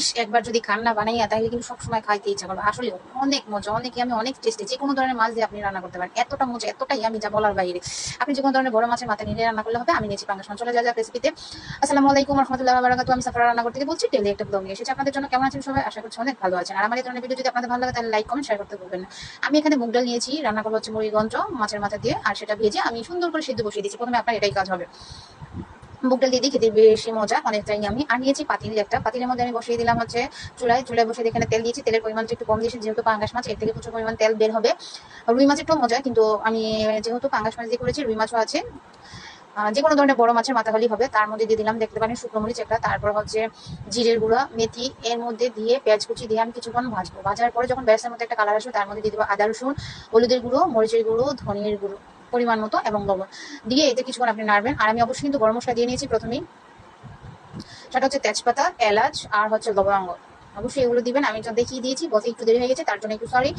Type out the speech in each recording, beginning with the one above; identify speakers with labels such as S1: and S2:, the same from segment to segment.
S1: ইস, একবার যদি কান্না বানাইয়া, তাহলে কিন্তু সবসময় খাইতে ইচ্ছা করবে। আসলে অনেক মজা, অনেক আমি অনেক টেস্টি যে কোনো ধরনের মাছ দিয়ে আপনি রান্না করতে পারেন। এতটা মজা, এতটাই আমি যা বলার বাইরে। আপনি যে কোনো ধরনের বড় মাছের মাথা নিয়ে রান্না করলে হবে, আমি নিয়েছি পাঙ্গাস চলে যা যাক রেসিপিতে আসসালামু আলাইকুম রহমতুল্লাহ বারাকাতু আমি সাফরা রান্না করতে বলছি টেলে একটা ব্লগ এসেছি। আপনাদের জন্য কেমন আছেন সবাই? আশা করছি অনেক ভালো আছেন। আর আমার এই ধরনের ভিডিও যদি আপনাদের ভালো লাগে, তাহলে লাইক কমেন্ট শেয়ার করতে ভুলবেন না। আমি এখানে মুগ ডাল নিয়েছি, রান্না করব হচ্ছে মুড়িগঞ্জ মাছের মাথা দিয়ে, আর সেটা ভেজে আমি সুন্দর করে সিদ্ধ বসিয়ে দিয়েছি। প্রথমে আপনার এটাই কাজ হবে। বুক ডাল দিয়ে দিই খেতে বেশি মজা অনেকটাই আমি আর নিয়েছি পাতিল একটা। পাতিলের মধ্যে আমি বসিয়ে দিলাম হচ্ছে চুলায়। চুলায় বসে এখানে তেল দিয়েছি। তেলের পরিমাণটা একটু কম দিয়েছি, যেহেতু পাঙ্গাস মাছ, এর থেকে প্রচুর পরিমাণ তেল বের হবে। রুই মাছ একটু মজা, কিন্তু আমি যেহেতু পাঙ্গাস মাছ দিয়ে করেছি, রুই মাছও আছে। যে কোনো ধরনের বড় মাছের মাথা হলেই হবে। তার মধ্যে দিয়ে দিলাম, দেখতে পারেন, শুকনো মরিচ একটা। তারপর হচ্ছে জিরের গুঁড়া, মেথি, এর মধ্যে দিয়ে পেঁয়াজ কুচি দিয়ে আমি কিছুক্ষণ ভাজবো। ভাজার পরে যখন ব্যাসের মধ্যে একটা কালার আসবে, তার মধ্যে দিয়ে দেবো আদা রসুন, হলুদের গুঁড়ো, মরিচের গুঁড়ো, ধনিয়ার গুঁড়ো। পরিমাণ মতো এবং লবণ দিয়ে এতে কিছুক্ষণ আপনি নাড়বেন, আর আমি অবশ্যই কিন্তু গরম মশলা দিয়ে নিয়েছি প্রথমেই। সেটা হচ্ছে তেজপাতা, এলাচ, আর হচ্ছে লবঙ্গ। অবশ্যই এগুলো দিবেন, আমি তো দেখিয়ে দিয়েছি, বলতে একটু দেরি হয়ে গেছে, তার জন্য একটু সরি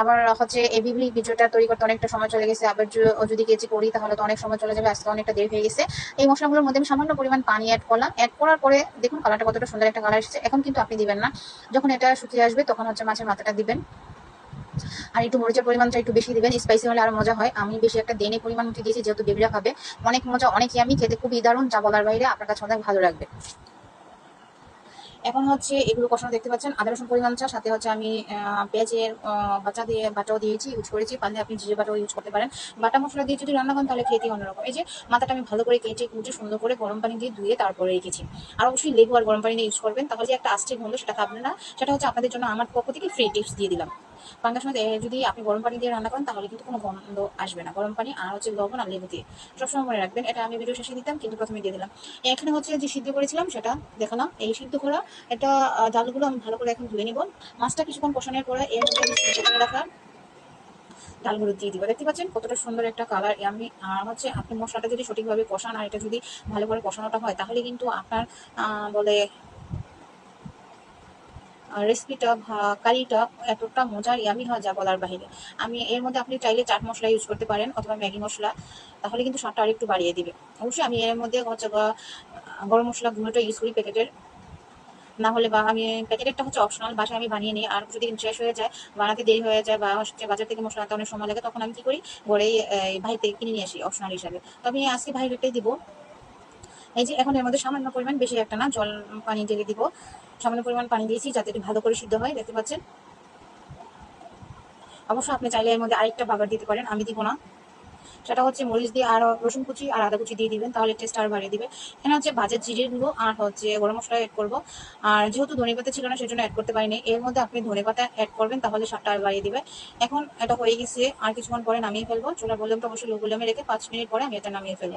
S1: আবার হচ্ছে এই বিবলি ভিডিওটা তৈরি করতে অনেকটা সময় চলে গেছে, আবার যদি কেজি করি, তাহলে তো অনেক সময় চলে যাবে, আজকে অনেকটা দেরি হয়ে গেছে। এই মশলাগুলোর মধ্যে আমি সামান্য পরিমাণ পানি অ্যাড করলাম। অ্যাড করার পরে দেখুন কালারটা কতটা সুন্দর একটা কালার এসেছে, এখন কিন্তু আপনি দিবেন না। যখন এটা শুকিয়ে আসবে, তখন হচ্ছে মাছের মাথাটা দিবেন। আর একটু মরিচের পরিমাণটা একটু বেশি দেবেন স্পাইসি হলে আরও মজা হয়। আমি বেশি একটা দেনে পরিমাণ মতো দিয়েছি, যেহেতু বেবিরা খাবে। অনেক মজা, অনেকই আমি খেতে খুবই দারুণ, যা বলার বাইরে আপনার কাছে অনেক ভালো লাগবে। এখন হচ্ছে এগুলো কষানো দেখতে পাচ্ছেন, আদা রসুন পরিমাণটা, সাথে হচ্ছে আমি পেঁয়াজের বাটা দিয়ে, বাটাও দিয়েছি ইউজ করেছি। পারলে আপনি জিরে বাটাও ইউজ করতে পারেন। বাটা মশলা দিয়ে যদি রান্না করেন, তাহলে খেতে অন্যরকম। এই যে মাথাটা আমি ভালো করে কেটে, কুটে, সুন্দর করে গরম পানি দিয়ে ধুয়ে তারপরে রেখেছি। আর অবশ্যই লেবু আর গরম পানি দিয়ে ইউজ করবেন, তাহলে যে একটা আস্তে গন্ধ, সেটা খাবেন না। সেটা হচ্ছে আপনাদের জন্য আমার পক্ষ থেকে ফ্রি টিপস দিয়ে দিলাম। পাঙ্গাস মাছ এ, যদি আপনি গরম পানি দিয়ে রান্না করেন তাহলে কিন্তু কোনো গন্ধ আসবে না। গরম পানি আর হচ্ছে লবণ আর লেবু দিয়ে। সবসময় মনে রাখবেন এটা আমি ভিডিও শেষে দিতাম কিন্তু প্রথমে দিয়ে দিলাম। এখানে হচ্ছে যে সিদ্ধ করেছিলাম সেটা দেখালাম। এই সিদ্ধ করা এটা ডালগুলো আমি ভালো করে এখন ধুয়ে নিব। মাছটা কিছুক্ষণ কষানোর পরে এর মধ্যে সিদ্ধ করে রাখা ডালগুলো দিয়ে দিব। দেখতে পাচ্ছেন কতটা সুন্দর একটা কালার আমি আর হচ্ছে আপনি মশলাটা যদি সঠিকভাবে কষান আর এটা যদি ভালো করে কষানোটা হয় তাহলে কিন্তু আপনার বলে রেসিপিটা কারিটা এতটা মজার ইয়ামি হয়, যা বলার বাহিরে। আমি এর মধ্যে আপনি চাইলে চাট মশলা ইউজ করতে পারেন অথবা ম্যাগি মশলা, তাহলে কিন্তু স্বাদটা আরেকটু বাড়িয়ে দিবে। অবশ্যই আমি এর মধ্যে হচ্ছে গরম মশলা গুঁড়োটা ইউজ করি প্যাকেটের। না হলে বা আমি, প্যাকেটেরটা হচ্ছে অপশনাল বাসায় আমি বানিয়ে নিই। আর যদি শেষ হয়ে যায়, বানাতে দেরি হয়ে যায় বা হচ্ছে বাজার থেকে মশলা আনতে অনেক সময় লাগে, তখন আমি কি করি? ঘরে ভাই থেকে কিনে নিয়ে আসি অপশনাল হিসাবে। তো আমি আজকে ভাইরেটাই দিব। এই যে এখন এর মধ্যে সামান্য পরিমাণ বেশি একটা না জল পানি ঢেলে দিব। সামান্য পরিমাণ পানি দিয়েছি যাতে ভালো করে সিদ্ধ হয়, দেখতে পাচ্ছেন? অবশ্য আপনি চাইলে এর মধ্যে আরেকটা বাগার দিতে পারেন, আমি দিব না। সেটা হচ্ছে মরিচ দিয়ে আর রসুন কুচি আর আদা কুচি দিয়ে দিবেন, তাহলে টেস্ট আর বাড়িয়ে দিবে। এখানে হচ্ছে ভাজের জিরের গুঁড়ো আর হচ্ছে গরম মশলা অ্যাড করব। আর যেহেতু ধনে পাতা ছিল না, সেজন্য অ্যাড করতে পারিনি। এর মধ্যে আপনি ধনে পাতা অ্যাড করবেন, তাহলে স্বাদটা আর বাড়িয়ে দিবে। এখন এটা হয়ে গেছে, আর কিছুক্ষণ পরে নামিয়ে ফেলব। চুলার ভলিউমটা অবশ্যই লো ভলিউমে রেখে পাঁচ মিনিট পরে আমি এটা নামিয়ে ফেলব।